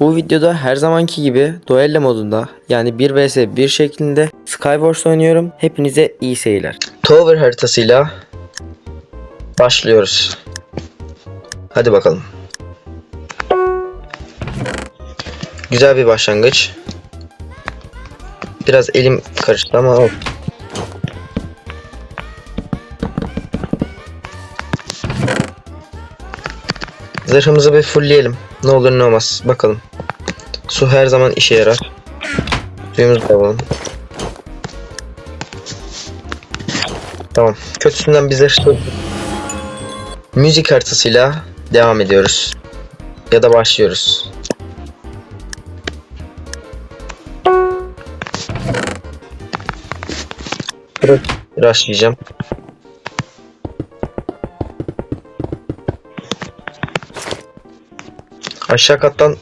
Bu videoda her zamanki gibi duello modunda yani 1 vs 1 şeklinde Skywars oynuyorum. Hepinize iyi seyirler. Tower haritasıyla başlıyoruz. Hadi bakalım. Güzel bir başlangıç. Biraz elim karıştı ama olsun. Zırhımızı bir fullleyelim. Ne olur ne olmaz. Bakalım. Su her zaman işe yarar. Suyumuzu da alalım. Tamam. Kötüsünden zırh sürdük. Müzik haritasıyla devam ediyoruz. Ya da başlıyoruz. Rushlayacağım. Aşağı kattan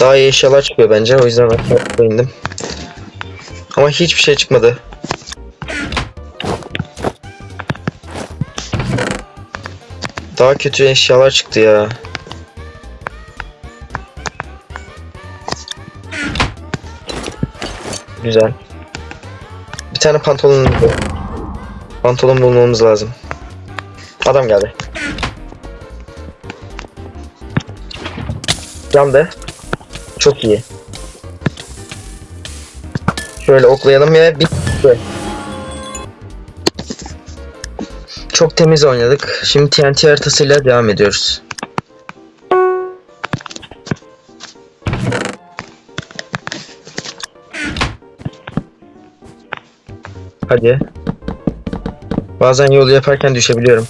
daha iyi eşyalar çıkıyor bence. O yüzden aşağı indim. Ama hiçbir şey çıkmadı. Daha kötü eşyalar çıktı ya. Güzel. Bir tane pantolon pantolon bulmamız lazım. Adam geldi. Cam de. Çok iyi. Şöyle oklayalım ya bitti. Çok temiz oynadık. Şimdi TNT haritasıyla devam ediyoruz. Hadi. Bazen yol yaparken düşebiliyorum.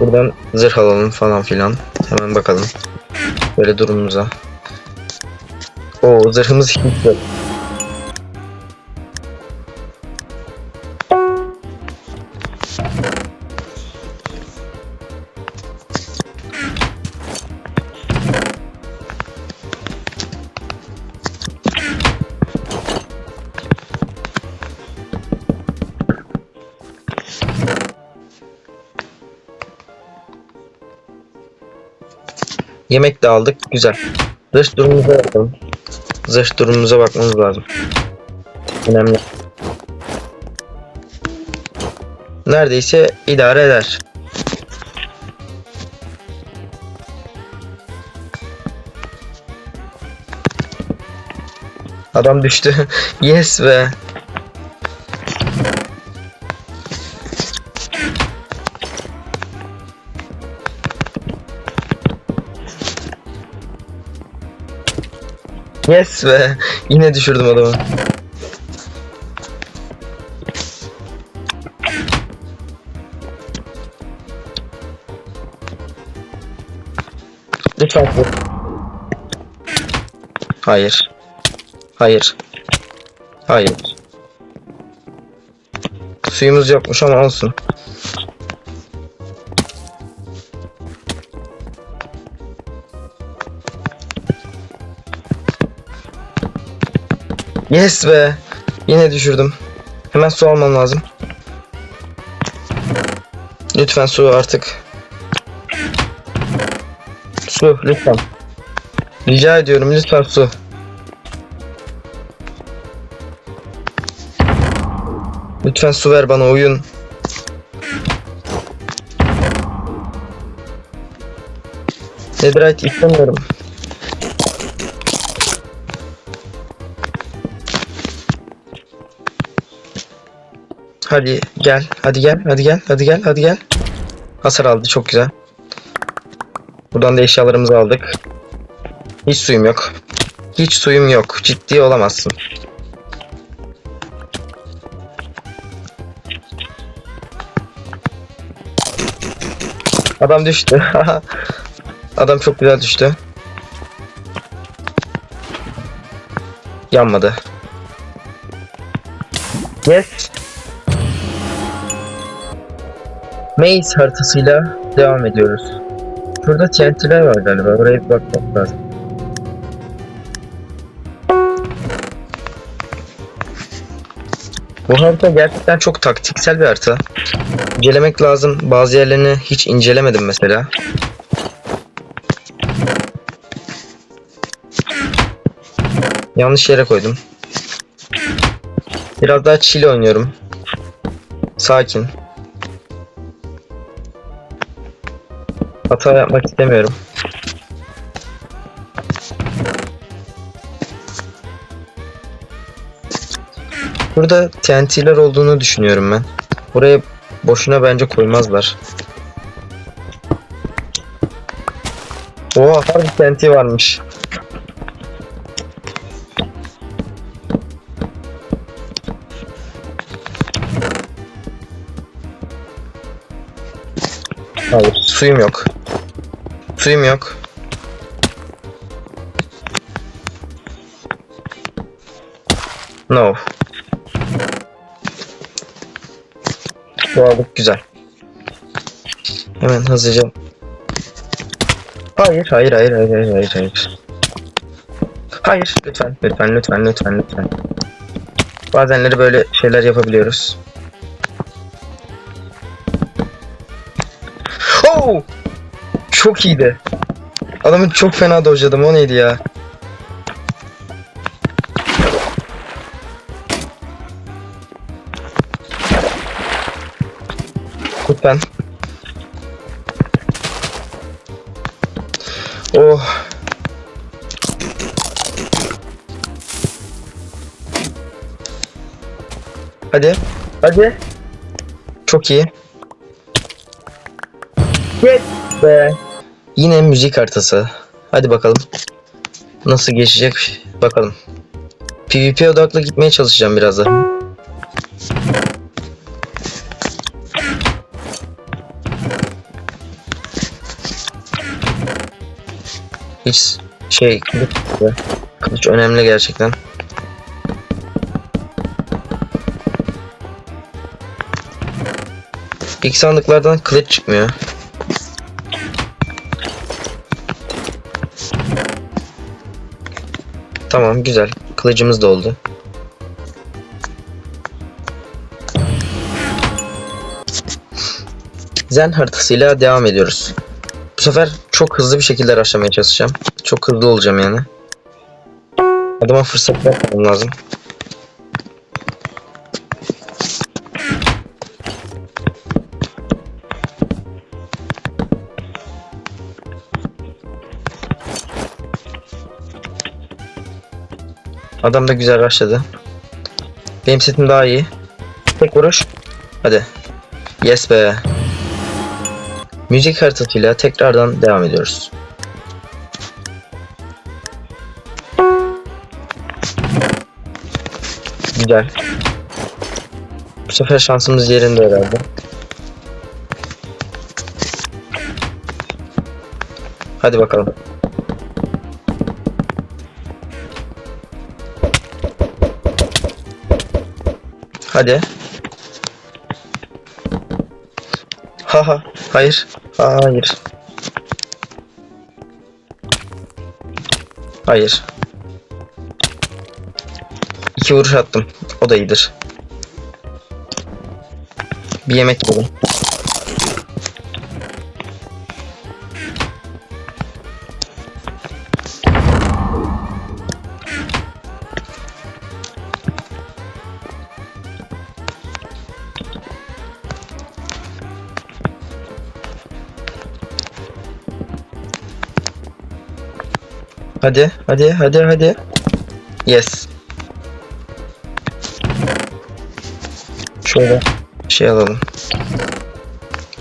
Buradan zırh alalım falan filan. Hemen bakalım. Böyle durumumuza. Oo zırhımız hiç yok. Yemek de aldık. Güzel. Zırh durumumuza bakalım. Zırh durumumuza bakmamız lazım. Önemli. Neredeyse idare eder. Adam düştü. yes be. Yes be. Yine düşürdüm adamı. Lütfen. vur. Hayır. Hayır. Hayır. Suyumuz yokmuş ama olsun. Yes be. Yine düşürdüm. Hemen su almam lazım. Lütfen su artık. Su lütfen. Rica ediyorum lütfen su. Lütfen su ver bana oyun. Netherite istemiyorum. Hadi gel, hadi gel, hadi gel, hadi gel, hadi gel. Hasar aldı, çok güzel. Buradan da eşyalarımızı aldık. Hiç suyum yok. Hiç suyum yok. Ciddi olamazsın. Adam düştü. Adam çok güzel düştü. Yanmadı. Yes. Maze haritasıyla devam ediyoruz. Şurada TNT'ler var galiba. Oraya bir bakmak lazım. Bu harita gerçekten çok taktiksel bir harita. İncelemek lazım. Bazı yerlerini hiç incelemedim mesela. Yanlış yere koydum. Biraz daha chill oynuyorum. Sakin. Hata yapmak istemiyorum. Burada TNT'ler olduğunu düşünüyorum ben. Buraya boşuna bence koymazlar. Oha harbi TNT varmış. Hayır, suyum yok. Suyum yok. No. Bu güzel. Hemen hızlıca. Hayır, hayır, hayır, hayır, hayır, hayır, hayır. Hayır, lütfen, lütfen, lütfen, lütfen, lütfen. Bazenleri böyle şeyler yapabiliyoruz. Oh! Çok iyiydi. Adamı çok fena dojladım. O neydi ya? Lütfen. Oh. Hadi. Hadi. Çok iyi. Get be. Yine müzik haritası. Hadi bakalım. Nasıl geçecek bakalım. PvP odaklı gitmeye çalışacağım biraz da. Hiç şey kılıç, önemli gerçekten. İlk sandıklardan kılıç çıkmıyor. Tamam güzel. Kılıcımız da oldu. Zen haritasıyla devam ediyoruz. Bu sefer çok hızlı bir şekilde başlamaya çalışacağım. Çok hızlı olacağım yani. Adama fırsat vermem lazım. Adam da güzel başladı. Benim setim daha iyi. Tek vuruş. Hadi. Yes be. Müzik haritasıyla tekrardan devam ediyoruz. Güzel. Bu sefer şansımız yerinde herhalde. Hadi bakalım. Hadi. Haha. Hayır. Hayır. Hayır. İki vuruş attım. O da iyidir. Bir yemek yedim. Hadi, hadi, hadi, hadi. Yes. Şöyle şey alalım.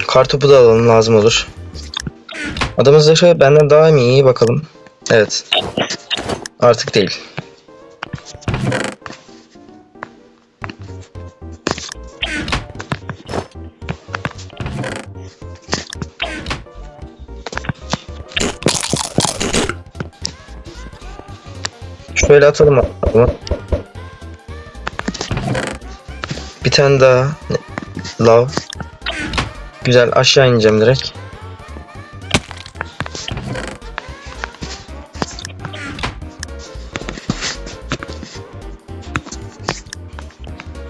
Kartopu da alalım lazım olur. Adamın zırhı benden daha iyi bakalım. Evet. Artık değil. Şöyle atalım adamı. Bir tane daha lav. Güzel aşağı ineceğim direkt.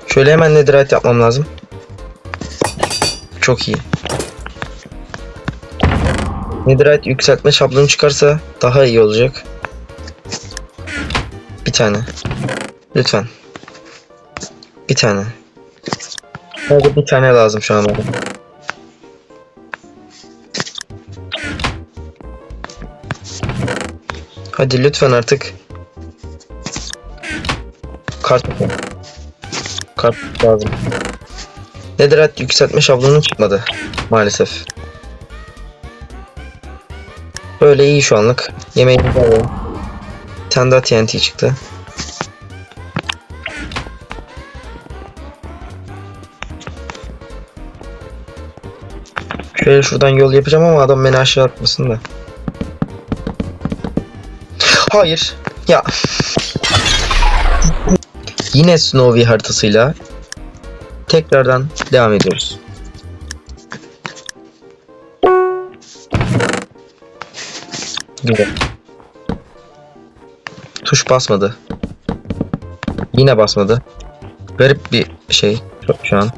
Şöyle hemen netherite yapmam lazım. Çok iyi. Netherite yükseltme şablonu çıkarsa daha iyi olacak. Bir tane. Lütfen. Bir tane. Sadece bir tane lazım şu an. Hadi lütfen artık. Kart. Kart lazım. Netherite yükseltme şablonu çıkmadı. Maalesef. Böyle iyi şu anlık. Yemeğimizi alalım. Tane daha TNT çıktı. Şöyle şuradan yol yapacağım ama adam beni aşağı atmasın da. Hayır. Ya. Yine Snowy haritasıyla tekrardan devam ediyoruz. Güzel. Basmadı. Yine basmadı. Garip bir şey şu an.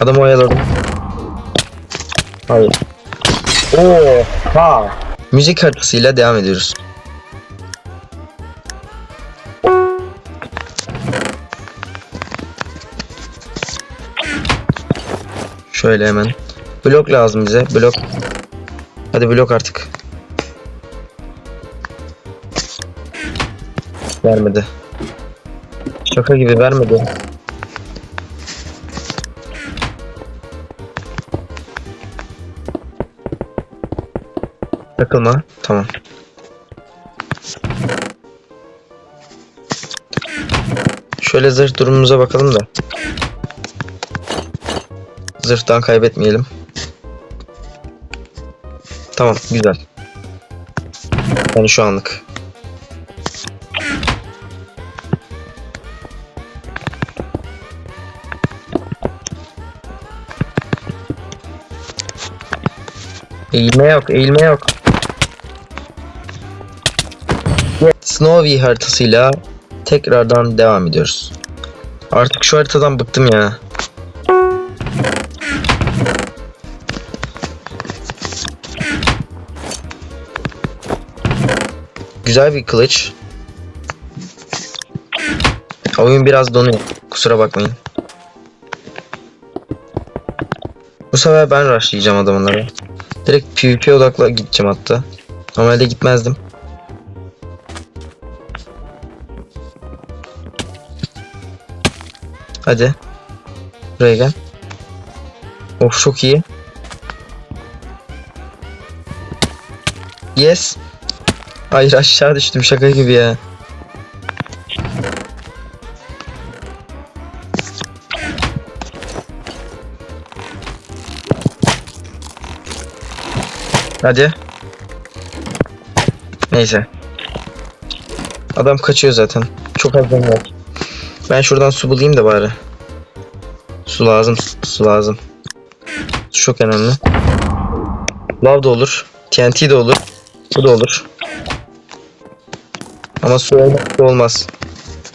Adamı oyaladım. Hayır. Oo, ha. Müzik haritasıyla devam ediyoruz. Şöyle hemen. Blok lazım bize. Blok. Hadi blok artık. Vermedi. Şaka gibi vermedi. Takılma. Tamam. Şöyle zırh durumumuza bakalım da. Zırhtan kaybetmeyelim. Tamam, güzel. Yani şu anlık. Eğilme yok, eğilme yok. Snowy haritasıyla tekrardan devam ediyoruz. Artık şu haritadan bıktım ya. Güzel bir kılıç. Oyun biraz donuyor. Kusura bakmayın. Bu sefer ben rushlayacağım adamları. Direkt PvP odaklı gideceğim hatta. Normalde gitmezdim. Hadi. Buraya gel. Of çok iyi. Yes. Hayır aşağı düştüm şaka gibi ya. Hadi. Neyse. Adam kaçıyor zaten. Çok az canı var. Ben şuradan su bulayım da bari. Su lazım, su lazım. Su çok önemli. Lav da olur. TNT de olur. Bu da olur. Ama su olmazsa olmaz.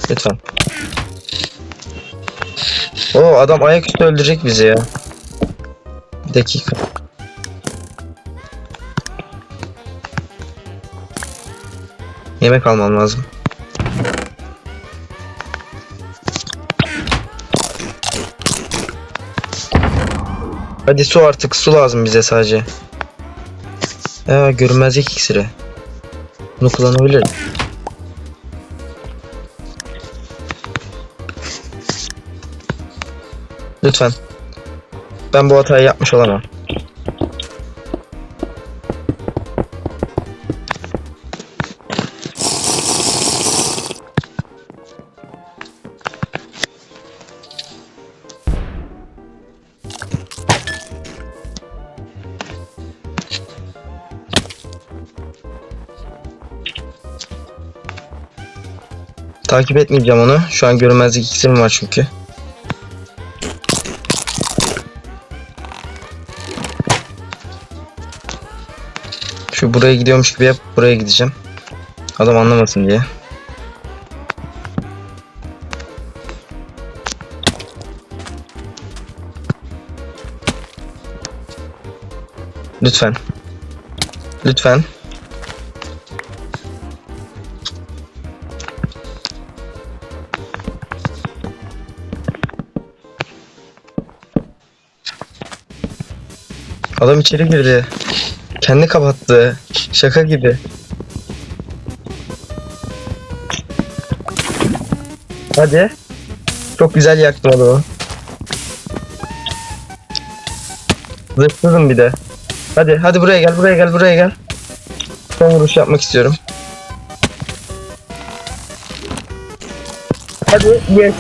Lütfen. Oo adam ayaküstü öldürecek bizi ya. Bir dakika. Yemek almam lazım. Hadi su artık su lazım bize sadece. Ya görünmezlik iksiri. Bunu kullanabilirim. Lütfen. Ben bu hatayı yapmış olamam. Takip etmeyeceğim onu. Şu an görünmezlik iksirim var çünkü. Şu buraya gidiyormuş gibi yap. Buraya gideceğim. Adam anlamasın diye. Lütfen. Lütfen. Adam içeri girdi. Kendi kapattı. Şaka gibi. Hadi. Çok güzel yaktın adamı. Zırhsızım bir de. Hadi hadi buraya gel buraya gel buraya gel. Son vuruş yapmak istiyorum. Hadi yes.